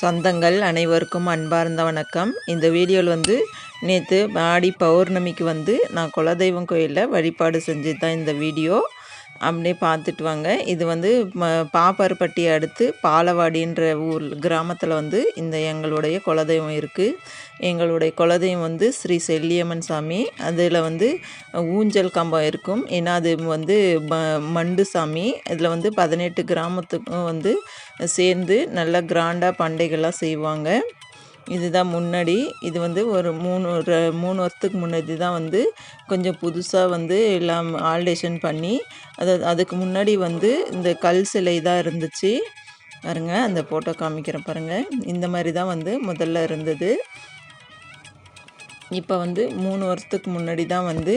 சொந்தங்கள் அனைவருக்கும் அன்பார்ந்த வணக்கம். இந்த வீடியோவில் வந்து நேற்று ஆடி பௌர்ணமிக்கு வந்து நான் குலதெய்வம் கோயிலில் வழிபாடு செஞ்சு தான் இந்த வீடியோ. அப்படியே பார்த்துட்டு வாங்க. இது வந்து ம அடுத்து பாலவாடின்ற ஊர் கிராமத்தில் வந்து இந்த எங்களுடைய குலதெய்வம் இருக்குது எங்களுடைய குலதெய்வம் வந்து ஸ்ரீ செல்லியம்மன் சாமி. அதில் வந்து ஊஞ்சல் கம்பம் இருக்கும். ஏன்னா அது வந்து ம மண்டு சாமி. இதில் வந்து பதினெட்டு கிராமத்துக்கும் வந்து சேர்ந்து நல்லா கிராண்டாக பண்டிகைலாம் செய்வாங்க. இதுதான் முன்னாடி. இது வந்து ஒரு மூணு ஒரு மூணு வருஷத்துக்கு முன்னாடி தான் வந்து கொஞ்சம் புதுசாக வந்து எல்லாம் ஆல்டேஷன் பண்ணி அது அதுக்கு முன்னாடி வந்து இந்த கல் சிலை தான் இருந்துச்சு. பாருங்க அந்த ஃபோட்டோ காமிக்கிறேன் பாருங்கள் இந்த மாதிரி தான் வந்து முதல்ல இருந்தது. இப்போ வந்து மூணு வருஷத்துக்கு முன்னாடி தான் வந்து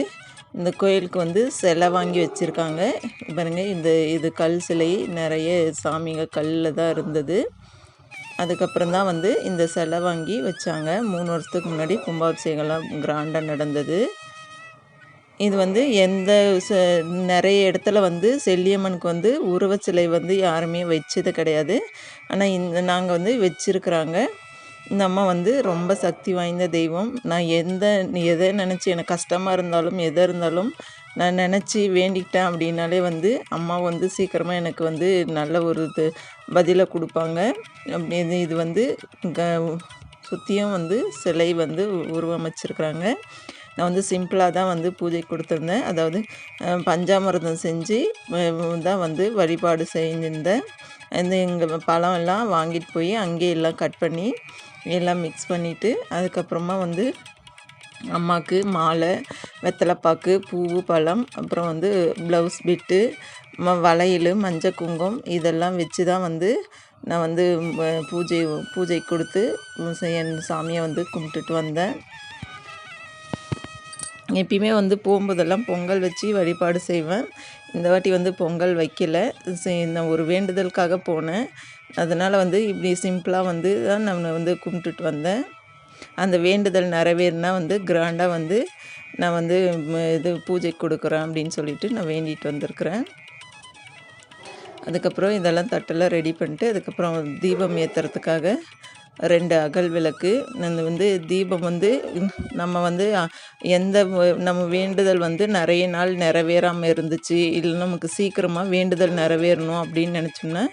இந்த கோயிலுக்கு வந்து சிலை வாங்கி வச்சுருக்காங்க. பாருங்கள் இந்த இது கல் சிலை நிறைய சாமிங்க கல்லில் தான் இருந்தது. அதுக்கப்புறம் தான் வந்து இந்த சிலை வாங்கி வச்சாங்க. மூணு வருஷத்துக்கு முன்னாடி கும்பாபிஷேகம்லாம் கிராண்டாக நடந்தது. இது வந்து எந்த ச நிறைய இடத்துல வந்து செல்லியம்மனுக்கு வந்து உருவச்சிலை வந்து யாருமே வச்சது கிடையாது. ஆனால் இந்த நாங்கள் வந்து வச்சுருக்குறாங்க. இந்த அம்மா வந்து ரொம்ப சக்தி வாய்ந்த தெய்வம். நான் எந்த எதை நினச்சி எனக்கு கஷ்டமாக இருந்தாலும் எதாக இருந்தாலும் நான் நினச்சி வேண்டிக்கிட்டேன் அப்படின்னாலே வந்து அம்மா வந்து சீக்கிரமாக எனக்கு வந்து நல்ல ஒரு இது பதிலை கொடுப்பாங்க. இது இது வந்து க சுற்றியும் வந்து சிலை வந்து உருவமைச்சிருக்கிறாங்க. நான் வந்து சிம்பிளாக தான் வந்து பூஜை கொடுத்துருந்தேன். அதாவது பஞ்சாமிரதம் செஞ்சு தான் வந்து வழிபாடு செஞ்சுருந்தேன். இந்த எங்கள் பழம் எல்லாம் வாங்கிட்டு போய் அங்கேயே எல்லாம் கட் பண்ணி எல்லாம் மிக்ஸ் பண்ணிவிட்டு அதுக்கப்புறமா வந்து அம்மாவுக்கு மாலை வெத்தலைப்பாக்கு பூவு பழம் அப்புறம் வந்து ப்ளவுஸ் பிட்டு ம வளையல் மஞ்சள் குங்குமம் இதெல்லாம் வச்சு தான் வந்து நான் வந்து பூஜை பூஜை கொடுத்து என் சாமியை வந்து கும்பிட்டுட்டு வந்தேன். எப்பயுமே வந்து போகும்போதெல்லாம் பொங்கல் வச்சு வழிபாடு செய்வேன். இந்த வாட்டி வந்து பொங்கல் வைக்கல. நான் ஒரு வேண்டுதலுக்காக போனேன். அதனால் வந்து இப்படி சிம்பிளாக வந்து தான் நான் வந்து கும்பிட்டுட்டு வந்தேன். அந்த வேண்டுதல் நிறைவேறினா வந்து கிராண்டாக வந்து நான் வந்து இது பூஜை கொடுக்குறேன் அப்படின்னு சொல்லிட்டு நான் வேண்டிட்டு வந்திருக்கிறேன். அதுக்கப்புறம் இதெல்லாம் தட்டெல்லாம் ரெடி பண்ணிட்டு அதுக்கப்புறம் தீபம் ஏற்றுறதுக்காக ரெண்டு அகல் விளக்கு அந்த வந்து தீபம் வந்து நம்ம வந்து எந்த நம்ம வேண்டுதல் வந்து நிறைய நாள் நிறைவேறாமல் இருந்துச்சு இல்லை நமக்கு சீக்கிரமாக வேண்டுதல் நிறைவேறணும் அப்படின்னு நினச்சோம்னா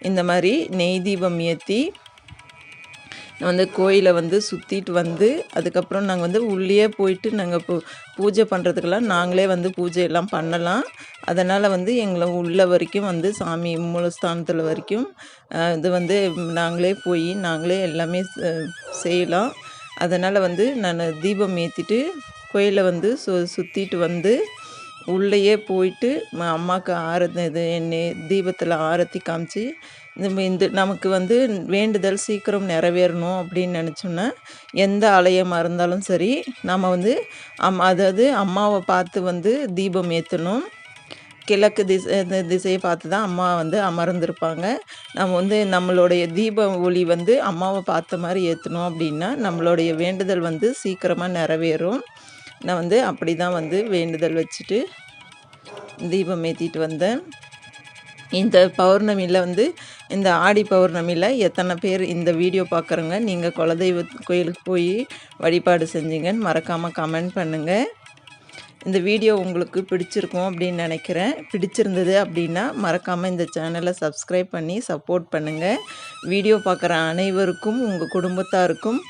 இந்த மாதிரி நெய் தீபம் ஏற்றி வந்து கோயிலை வந்து சுற்றிட்டு வந்து அதுக்கப்புறம் நாங்கள் வந்து உள்ளே போயிட்டு நாங்கள் பூ பூஜை பண்ணுறதுக்கெல்லாம் நாங்களே வந்து பூஜையெல்லாம் பண்ணலாம். அதனால் வந்து எங்களை உள்ள வரைக்கும் வந்து சாமி மூலஸ்தானத்தில் வரைக்கும் இது வந்து நாங்களே போய் நாங்களே எல்லாமே செய்யலாம். அதனால் வந்து நான் தீபம் ஏற்றிட்டு கோயிலை வந்து சு சுற்றிட்டு வந்து உள்ளேயே போயிட்டு அம்மாவுக்கு ஆரத்தி இது எண்ணெய் தீபத்தில் ஆரத்தி காமிச்சு இந்த இந்த நமக்கு வந்து வேண்டுதல் சீக்கிரம் நிறைவேறணும் அப்படின்னு நினச்சோன்னா எந்த ஆலயமாக இருந்தாலும் சரி நம்ம வந்து அம் அதாவது அம்மாவை பார்த்து வந்து தீபம் ஏற்றணும் கிழக்கு திசை திசையை பார்த்து தான் அம்மா வந்து அமர்ந்திருப்பாங்க. நம்ம வந்து நம்மளுடைய தீப ஒளி வந்து அம்மாவை பார்த்த மாதிரி ஏற்றணும் அப்படின்னா நம்மளுடைய வேண்டுதல் வந்து சீக்கிரமாக நிறைவேறும். நான் வந்து அப்படி தான் வந்து வேண்டுதல் வச்சுட்டு தீபம் ஏற்றிட்டு வந்தேன். இந்த பௌர்ணமியில் வந்து இந்த ஆடி பௌர்ணமியில் எத்தனை பேர் இந்த வீடியோ பார்க்குறங்க நீங்கள் குலதெய்வ கோயிலுக்கு போய் வழிபாடு செஞ்சீங்கன்னு மறக்காமல் கமெண்ட் பண்ணுங்கள் இந்த வீடியோ உங்களுக்கு பிடிச்சிருக்கும் அப்படின்னு நினைக்கிறேன். பிடிச்சிருந்தது அப்படின்னா மறக்காமல் இந்த சேனலை சப்ஸ்கிரைப் பண்ணி சப்போர்ட் பண்ணுங்கள் வீடியோ பார்க்குற அனைவருக்கும் உங்கள் குடும்பத்தாருக்கும்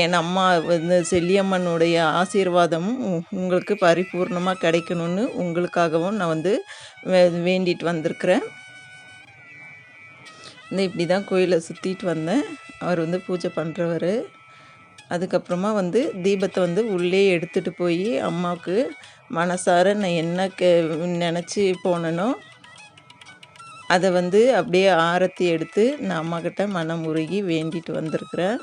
என் அம்மா இந்த செல்லியம்மனுடைய ஆசீர்வாதமும் உங்களுக்கு பரிபூர்ணமாக கிடைக்கணும்னு உங்களுக்காகவும் நான் வந்து வேண்டிட்டு வந்திருக்கிறேன். இந்த இப்படி தான் கோயிலை சுற்றிட்டு வந்தேன். அவர் வந்து பூஜை பண்ணுறவர் அதுக்கப்புறமா வந்து தீபத்தை வந்து உள்ளே எடுத்துகிட்டு போய் அம்மாவுக்கு மனசார நான் என்ன கே நினச்சி போனனோ அதை வந்து அப்படியே ஆரத்தி எடுத்து நான் அம்மாக்கிட்ட மனம் உருகி வேண்டிட்டு வந்திருக்கிறேன்.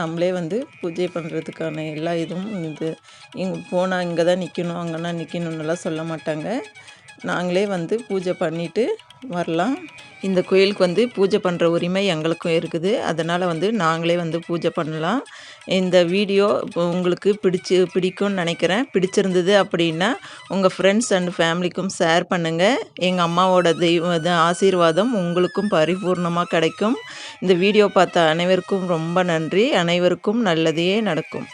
நம்மளே வந்து பூஜை பண்ணுறதுக்கான எல்லா இதுவும் இது. இங்கே போனால் இங்கே தான் நிற்கணும் அங்கேனா நிற்கணுன்னெல்லாம் சொல்ல மாட்டாங்க. நாங்களே வந்து பூஜை பண்ணிவிட்டு வரலாம். இந்த கோயிலுக்கு வந்து பூஜை பண்ணுற உரிமை எங்களுக்கும் இருக்குது. அதனால் வந்து நாங்களே வந்து பூஜை பண்ணலாம். இந்த வீடியோ இப்போ உங்களுக்கு பிடிச்சி பிடிக்கும்னு நினைக்கிறேன். பிடிச்சிருந்தது அப்படின்னா உங்கள் ஃப்ரெண்ட்ஸ் அண்ட் ஃபேமிலிக்கும் ஷேர் பண்ணுங்கள் எங்கள் அம்மாவோட தெய்வ ஆசீர்வாதம் உங்களுக்கும் பரிபூர்ணமாக கிடைக்கும். இந்த வீடியோ பார்த்த அனைவருக்கும் ரொம்ப நன்றி. அனைவருக்கும் நல்லதே நடக்கும்.